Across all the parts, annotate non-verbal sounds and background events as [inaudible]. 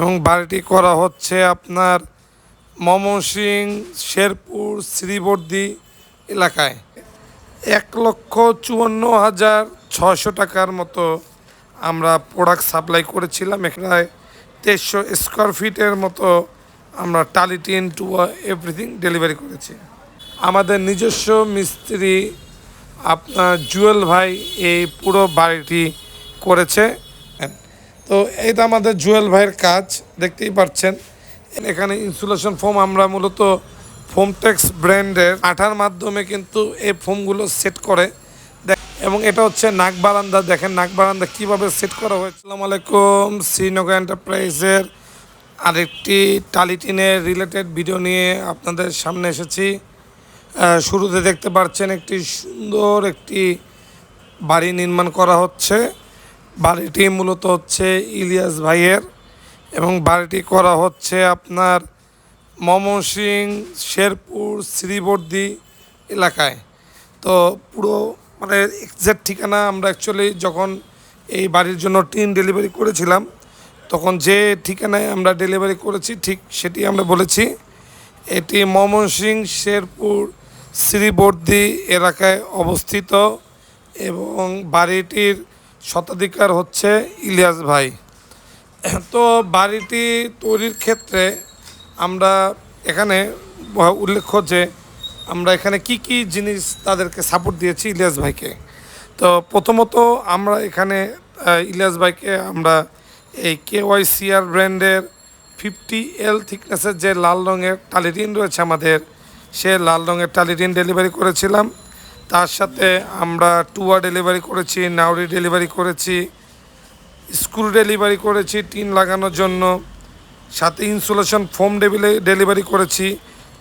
এবং বাড়িটি করা হচ্ছে আপনার ময়মনসিং শেরপুর, শ্রীবর্দী এলাকায়। এক লক্ষ চুয়ান্ন হাজার ছশো টাকার মতো আমরা প্রোডাক্ট সাপ্লাই করেছিলাম। এখানে তেইশশো স্কোয়ার ফিটের মতো আমরা টালি টিন টু এভরিথিং ডেলিভারি করেছি। আমাদের নিজস্ব মিস্ত্রি আপনার জুয়েল ভাই এই পুরো বাড়িটি করেছে। তো এইটা আমাদের জুয়েল ভাইয়ের কাজ, দেখতেই পাচ্ছেন। এখানে ইনসুলেশন ফোম আমরা মূলত ফোমটেক্স ব্র্যান্ডের আঠার মাধ্যমে কিন্তু এই ফোমগুলো সেট করে। এবং এটা হচ্ছে নাক বারান্দা। দেখেন নাক বারান্দা কীভাবে সেট করা হয়েছে। আসসালামু আলাইকুম, শ্রীনগর এন্টারপ্রাইজের আরেকটি টালিটিনের রিলেটেড ভিডিও নিয়ে আপনাদের সামনে এসেছি। শুরুতে দেখতে পাচ্ছেন একটি সুন্দর একটি বাড়ি নির্মাণ করা হচ্ছে। বাড়িটি মূলত হচ্ছে ইলিয়াস ভাইয়ের এবং বাড়িটি করা হচ্ছে আপনার ময়মনসিং শেরপুর শ্রীবর্দী এলাকায়। তো পুরো মানে এক্সাক্ট ঠিকানা আমরা অ্যাকচুয়ালি যখন এই বাড়ির জন্য টিন ডেলিভারি করেছিলাম, তখন যে ঠিকানায় আমরা ডেলিভারি করেছি ঠিক সেটি আমরা বলেছি। এটি ময়মনসিং শেরপুর শ্রীবর্দী এলাকায় অবস্থিত এবং বাড়িটির শতাধিকার হচ্ছে ইলিয়াস ভাই। [clears throat] তো বাড়িটি তৈরির ক্ষেত্রে আমরা এখানে উল্লেখ্য যে আমরা এখানে কি কি জিনিস তাদেরকে সাপোর্ট দিয়েছি ইলিয়াস ভাইকে। তো প্রথমত আমরা এখানে ইলিয়াস ভাইকে আমরা এই কে ওয়াই সিআর ব্র্যান্ডের ফিফটি এল থিকনেসের যে লাল রঙের টালিটিন রয়েছে আমাদের, সে লাল রঙের টালিটিন ডেলিভারি করেছিলাম। তার সাথে আমরা টুয়া ডেলিভারি করেছি নাউরি ডেলিভারি করেছি, স্ক্রু ডেলিভারি করেছি টিন লাগানোর জন্য, সাথে ইনসুলেশন ফোম ডেলিভারি করেছি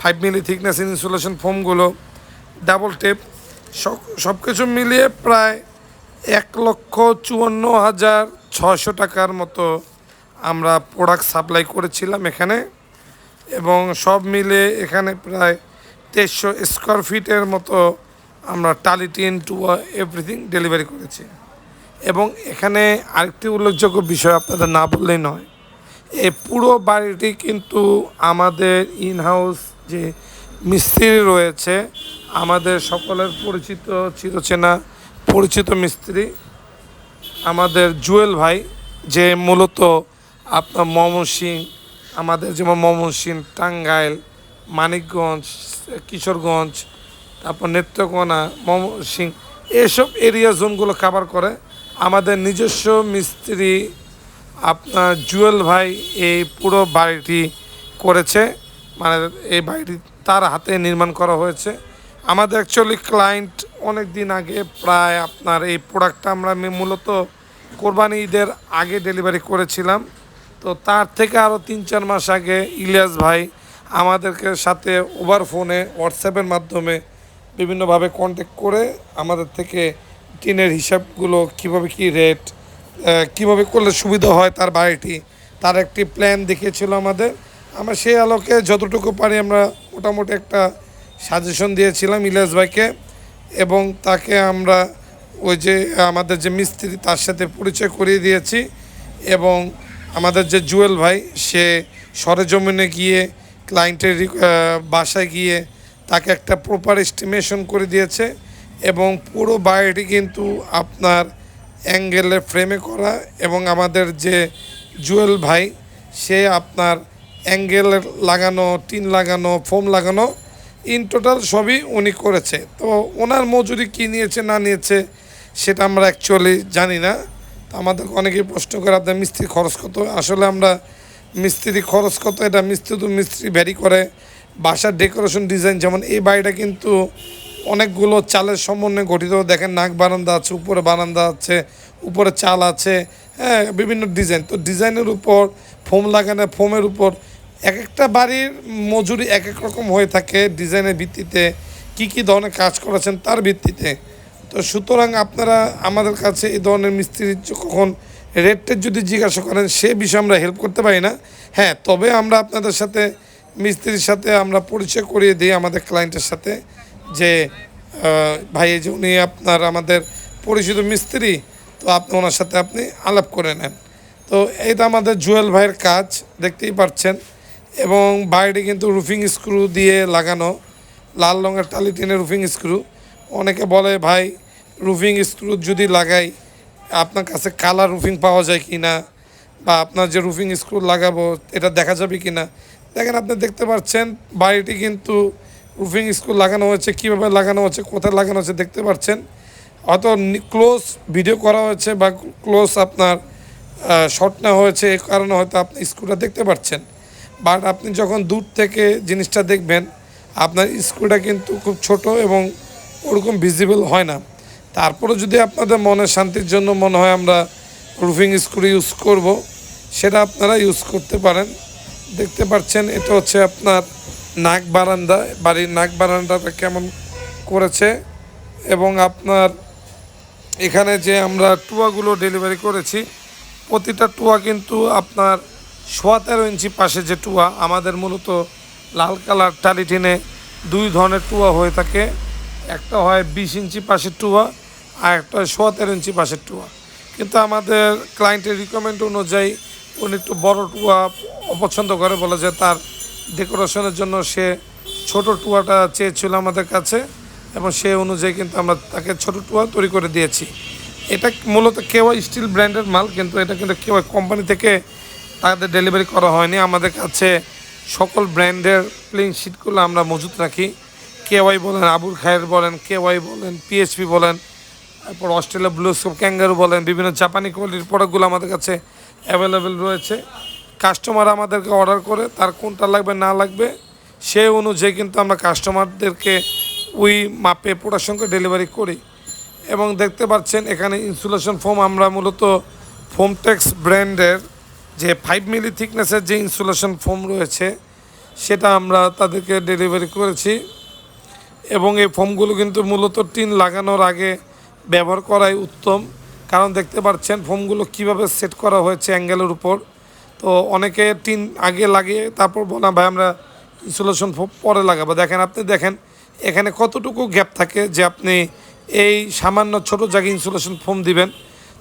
ফাইভ মিলি থিকনেস ইনসুলেশন ফোমগুলো ডাবল টেপ সব সব কিছু মিলিয়ে প্রায় এক লক্ষ চুয়ান্ন হাজার ছশো টাকার মতো আমরা প্রোডাক্ট সাপ্লাই করেছিলাম এখানে, এবং সব মিলে এখানে প্রায় তেইশশো স্কোয়ার ফিটের মতো আমরা টালি টিন টু এভরিথিং ডেলিভারি করেছি। এবং এখানে আরেকটি উল্লেখযোগ্য বিষয় আপনাদের না বললেই নয়। এই পুরো বাড়িটি কিন্তু আমাদের ইনহাউস যে মিস্ত্রি রয়েছে, আমাদের সকলের পরিচিত চিরচেনা পরিচিত মিস্ত্রি, আমাদের জুয়েল ভাই, যে মূলত আপনার ময়মনসিং আমাদের যেমন ময়মনসিং টাঙ্গাইল, মানিকগঞ্জ, কিশোরগঞ্জ তারপর নেত্রকোনা ময়মনসিং এসব এরিয়া জোনগুলো কাভার করে। আমাদের নিজস্ব মিস্ত্রি আপনার জুয়েল ভাই এই পুরো বাড়িটি করেছে। মানে এই বাড়িটি তার হাতে নির্মাণ করা হয়েছে। আমাদের অ্যাকচুয়ালি ক্লায়েন্ট অনেক দিন আগে প্রায় আপনার এই প্রোডাক্টটা আমরা মূলত কোরবানি ঈদের আগে ডেলিভারি করেছিলাম। তো তার থেকে আরও তিন চার মাস আগে ইলিয়াস ভাই আমাদেরকে সাথে ওভার ফোনে হোয়াটসঅ্যাপের মাধ্যমে বিভিন্নভাবে কন্ট্যাক্ট করে আমাদের থেকে টিনের হিসাবগুলো কীভাবে কি রেট কীভাবে করলে সুবিধা হয় তার বাড়িটি, তার একটি প্ল্যান দেখিয়েছিল আমাদের। আমরা সেই আলোকে যতটুকু পারি আমরা মোটামুটি একটা সাজেশন দিয়েছিলাম ইলিয়াস ভাইকে এবং তাকে আমরা ওই যে আমাদের যে মিস্ত্রি তার সাথে পরিচয় করিয়ে দিয়েছি এবং আমাদের যে জুয়েল ভাই সে সরেজমিনে গিয়ে ক্লায়েন্টের বাসায় গিয়ে তাকে একটা প্রপার এস্টিমেশন করে দিয়েছে এবং পুরো বাড়িটি কিন্তু আপনার অ্যাঙ্গেলে ফ্রেমে করা এবং আমাদের যে জুয়েল ভাই, সে আপনার অ্যাঙ্গেল লাগানো, টিন লাগানো ফোম লাগানো ইন টোটাল সবই উনি করেছে। তো ওনার মজুরি কী নিয়েছে, না নিয়েছে, সেটা আমরা অ্যাকচুয়ালি জানি না। আমাদের অনেকেই প্রশ্ন করে, আপনার মিস্ত্রি খরচ কত? আসলে আমরা মিস্ত্রি খরচ কত? এটা মিস্ত্রি তো মিস্ত্রি ভ্যারি করে। বাসার ডেকোরেশন ডিজাইন যেমন এই বাড়িটা কিন্তু অনেকগুলো চালের সমন্বয়ে গঠিত। দেখেন নাক বারান্দা আছে, উপরে বারান্দা আছে, উপরে চাল আছে হ্যাঁ বিভিন্ন ডিজাইন। তো ডিজাইনের উপর, ফোম লাগানো, ফোমের উপর এক একটা বাড়ির মজুরি এক এক রকম হয়ে থাকে ডিজাইনের ভিত্তিতে। কি কি ধরনের কাজ করেছেন তার ভিত্তিতে। তো সুতরাং আপনারা আমাদের কাছে এই ধরনের মিস্ত্রির যে- কখন রেটটা যদি জিজ্ঞাসা করেন সে বিষয়ে আমরা হেল্প করতে পারি না। হ্যাঁ তবে আমরা আপনাদের সাথে মিস্ত্রির সাথে আমরা পরিচয় করিয়ে দিই আমাদের ক্লায়েন্টের সাথে যে ভাই যে উনি আপনার আমাদের পরিচিত মিস্ত্রি, তো আপনি ওনার সাথে আপনি আলাপ করে নেন। তো এটা আমাদের জুয়েল ভাইয়ের কাজ, দেখতেই পাচ্ছেন এবং বাইরে কিন্তু রুফিং স্ক্রু দিয়ে লাগানো, লাল রঙের টালি টিনের রুফিং স্ক্রু অনেকে বলে, ভাই রুফিং স্ক্রু যদি লাগাই, আপনার কাছে কালার রুফিং পাওয়া যায় কি না বা আপনার যে রুফিং স্ক্রু লাগাবো, এটা দেখা যাবে কি না দেখেন আপনি দেখতে পাচ্ছেন, বাড়িটি কিন্তু রুফিং স্কুল লাগানো হয়েছে, কীভাবে লাগানো হচ্ছে, কোথায় লাগানো হচ্ছে দেখতে পাচ্ছেন। হয়তো ক্লোজ ভিডিও করা হয়েছে বা ক্লোজ আপনার শর্ট নেওয়া হয়েছে এই কারণে হয়তো আপনি স্কুলটা দেখতে পাচ্ছেন। বাট আপনি যখন দূর থেকে জিনিসটা দেখবেন, আপনার স্কুলটা কিন্তু খুব ছোট এবং ওরকম ভিজিবল হয় না। তারপরে যদি আপনাদের মনের শান্তির জন্য মনে হয় আমরা রুফিং স্কুল ইউজ করব, সেটা আপনারা ইউজ করতে পারেন। দেখতে পাচ্ছেন, এটা হচ্ছে আপনার নাক বারান্দা। বাড়ির নাক বারান্দাটা কেমন করেছে এবং আপনার এখানে যে আমরা টুয়াগুলো ডেলিভারি করেছি, প্রতিটা টুয়া কিন্তু আপনার সোয়া তেরো ইঞ্চি পাশে যে টুয়া, আমাদের মূলত লাল কালার টালিটিনে দুই ধরনের টুয়া হয়ে থাকে। একটা হয় বিশ ইঞ্চি পাশের টুয়া, আর একটা হয় সোয়া তেরো ইঞ্চি পাশের টুয়া। কিন্তু আমাদের ক্লায়েন্টের রিকমেন্ড অনুযায়ী উনি একটু বড় টুয়া অপছন্দ করে বলে যে তার ডেকোরেশনের জন্য সে ছোট টুয়াটা চেয়েছিল আমাদের কাছে এবং সে অনুযায়ী কিন্তু আমরা তাকে ছোট টুয়া তৈরি করে দিয়েছি। এটা মূলত কেউ স্টিল ব্র্যান্ডের মাল, কিন্তু এটা কিন্তু কেউ কোম্পানি থেকে তাদের ডেলিভারি করা হয়নি। আমাদের কাছে সকল ব্র্যান্ডের প্লেইং শিটগুলো আমরা মজুত রাখি। কেওয়াই বলেন, আবুল খায়ের বলেন, কেওয়াই বলেন, পিএইচপি বলেন, তারপর অস্ট্রেলিয়া ব্লুস্কোপ ক্যাঙ্গারু বলেন, বিভিন্ন জাপানি কোয়ালিটির প্রোডাক্টগুলো আমাদের কাছে অ্যাভেলেবেল রয়েছে। কাস্টমার আমাদেরকে অর্ডার করে তার কোনটা লাগবে, না লাগবে, সেই অনুযায়ী কিন্তু আমরা কাস্টমারদেরকে ওই মাপে প্রোডাকশন করে ডেলিভারি করি। এবং দেখতে পাচ্ছেন এখানে ইনসুলেশন ফোম আমরা মূলত ফোমটেক্স ব্র্যান্ডের যে ফাইভ মিলি থিকনেসের যে ইনসুলেশন ফোম রয়েছে, সেটা আমরা তাদেরকে ডেলিভারি করেছি। এবং এই ফোমগুলো কিন্তু মূলত টিন লাগানোর আগে ব্যবহার করাই উত্তম। কারণ দেখতে পাচ্ছেন ফোমগুলো কীভাবে সেট করা হয়েছে অ্যাঙ্গেলের উপর। তো অনেকে টিন আগে লাগিয়ে তারপর বলা ভাই, আমরা ইনসুলেশন পরে লাগাবো। দেখেন, আপনি দেখেন, এখানে কতটুকু গ্যাপ থাকে যে আপনি এই সামান্য ছোট জায়গায় ইনসুলেশন ফোম দিবেন।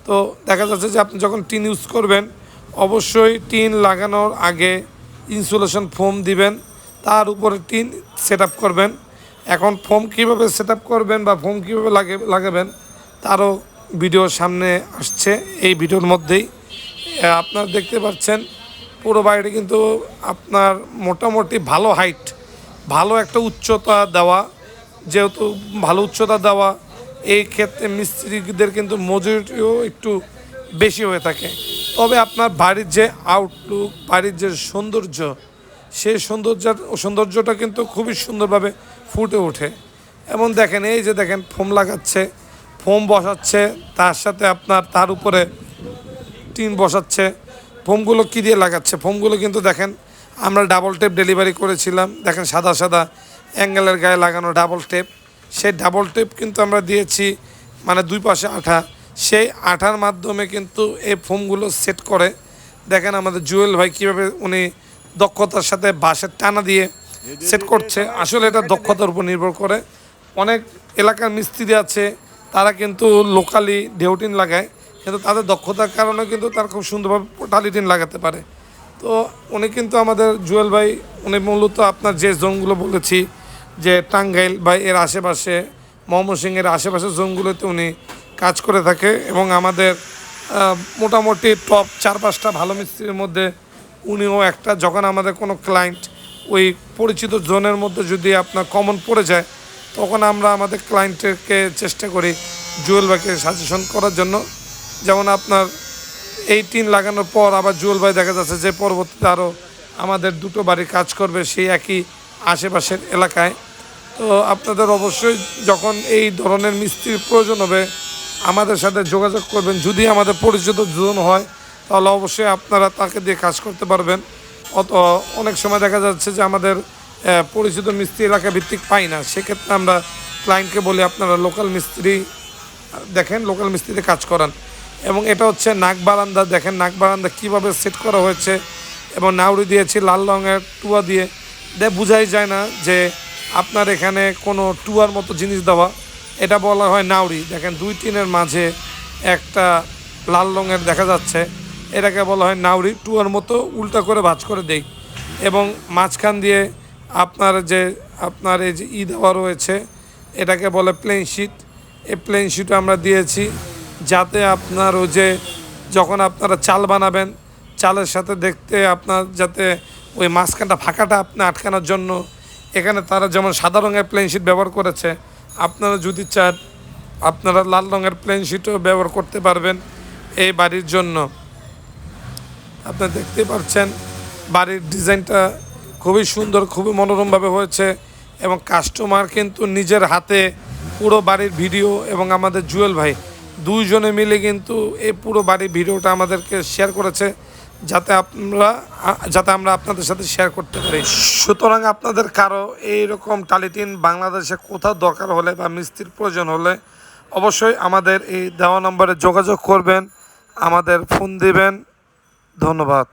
তো দেখা যাচ্ছে যে আপনি যখন টিন ইউজ করবেন, অবশ্যই টিন লাগানোর আগে ইনসুলেশন ফোম দিবেন, তার উপরে টিন সেট করবেন। এখন ফোম কীভাবে সেট করবেন বা ফোম কীভাবে লাগে, লাগাবেন, তারও ভিডিও সামনে আসছে। এই ভিডিওর মধ্যেই আপনারা দেখতে পাচ্ছেন, পুরো বাড়িটি কিন্তু আপনার মোটামুটি ভালো হাইট ভালো একটা উচ্চতা দেওয়া, যেহেতু ভালো উচ্চতা দেওয়া, এই ক্ষেত্রে মিস্ত্রিদের কিন্তু মজুরিও একটু বেশি হয়ে থাকে। তবে আপনার বাড়ির যে আউটলুক বাড়ির যে সৌন্দর্য, সেই সৌন্দর্য, সৌন্দর্যটা কিন্তু খুবই সুন্দরভাবে ফুটে ওঠে। এবং দেখেন, এই যে দেখেন, ফোম লাগাচ্ছে, ফোম বসাচ্ছে, তার সাথে আপনার তার উপরে টিন বসাচ্ছে, ফোমগুলো কী দিয়ে লাগাচ্ছে? ফোমগুলো কিন্তু দেখেন, আমরা ডাবল টেপ ডেলিভারি করেছিলাম। দেখেন সাদা সাদা অ্যাঙ্গেলের গায়ে লাগানো ডাবল টেপ সেই ডাবল টেপ কিন্তু আমরা দিয়েছি মানে দুই পাশে আঠা। সেই আঠার মাধ্যমে কিন্তু এই ফোমগুলো সেট করে। দেখেন আমাদের জুয়েল ভাই কীভাবে উনি দক্ষতার সাথে বাঁশের টানা দিয়ে সেট করছে। আসলে এটা দক্ষতার উপর নির্ভর করে। অনেক এলাকার মিস্ত্রি আছে, তারা কিন্তু লোকালি ঢেউটিন লাগায়। কিন্তু তাদের দক্ষতার কারণে কিন্তু তার খুব সুন্দরভাবে টালিটিন লাগাতে পারে। তো উনি কিন্তু আমাদের জুয়েল ভাই, উনি মূলত আপনার যে জোনগুলো বলেছি, যে টাঙ্গাইল বা এর আশেপাশে ময়মনসিংহের আশেপাশের জোনগুলোতে উনি কাজ করে থাকে এবং আমাদের মোটামুটি টপ চার পাঁচটা ভালো মিস্ত্রির মধ্যে উনিও একটা। যখন আমাদের কোনো ক্লায়েন্ট ওই পরিচিত জোনের মধ্যে যদি আপনার কমন পড়ে যায়, তখন আমরা আমাদের ক্লায়েন্টকে চেষ্টা করি জুয়েল ভাইকে সাজেশন করার জন্য। যেমন আপনার এই টিন লাগানোর পর আবার জুয়েল ভাই দেখা যাচ্ছে যে পরবর্তীতে আরও আমাদের দুটো বাড়ি কাজ করবে সেই একই আশেপাশের এলাকায়। তো আপনাদের অবশ্যই যখন এই ধরনের মিস্ত্রির প্রয়োজন হবে, আমাদের সাথে যোগাযোগ করবেন। যদি আমাদের পরিচিত জোন হয়, তাহলে অবশ্যই আপনারা তাকে দিয়ে কাজ করতে পারবেন। অত অনেক সময় দেখা যাচ্ছে যে আমাদের পরিচিত মিস্ত্রি এলাকা ভিত্তিক পাই না। সেক্ষেত্রে আমরা ক্লায়েন্টকে বলি, আপনারা লোকাল মিস্ত্রি, দেখেন লোকাল মিস্ত্রিতে কাজ করান। এবং এটা হচ্ছে নাক বারান্দা। দেখেন নাক বারান্দা কীভাবে সেট করা হয়েছে এবং নাউরি দিয়েছি লাল রঙের টুয়া দিয়ে। দে, বোঝাই যায় না যে আপনার এখানে কোনো টুয়ার মতো জিনিস দেওয়া। এটা বলা হয় নাউরি। দেখেন দুই তিনের মাঝে একটা লাল রঙের দেখা যাচ্ছে। এটাকে বলা হয় নাউরি। টুয়ার মতো উল্টা করে ভাঁজ করে দেই। এবং মাঝখান দিয়ে আপনার যে, আপনার এই যে ই দেওয়া রয়েছে, এটাকে বলে প্লেন শিট এই প্লেন শিটও আমরা দিয়েছি। যাতে আপনার ওই যে যখন আপনারা চাল বানাবেন, চালের সাথে দেখতে আপনার যাতে ওই মাঝখানটা ফাঁকাটা আপনি আটকানোর জন্য, এখানে তারা যেমন সাদা রঙের প্লেন শিট ব্যবহার করেছে, আপনারা যদি চান, আপনারা লাল রঙের প্লেন শিটও ব্যবহার করতে পারবেন এই বাড়ির জন্য। আপনারা দেখতে পাচ্ছেন, বাড়ির ডিজাইনটা খুবই সুন্দর, খুবই মনোরমভাবে হয়েছে এবং কাস্টমার কিন্তু নিজের হাতে পুরো বাড়ির ভিডিও এবং আমাদের জুয়েল ভাই দুইজনে মিলে কিন্তু এই পুরো বাড়ির ভিডিওটা আমাদেরকে শেয়ার করেছে, যাতে আমরা যাতে আমরা আপনাদের সাথে শেয়ার করতে পারি। সুতরাং আপনাদের কারও এইরকম টালিটিন বাংলাদেশে কোথাও দরকার হলে বা মিস্ত্রির প্রয়োজন হলে অবশ্যই আমাদের এই দেওয়া নম্বরে যোগাযোগ করবেন, আমাদের ফোন দিবেন। ধন্যবাদ।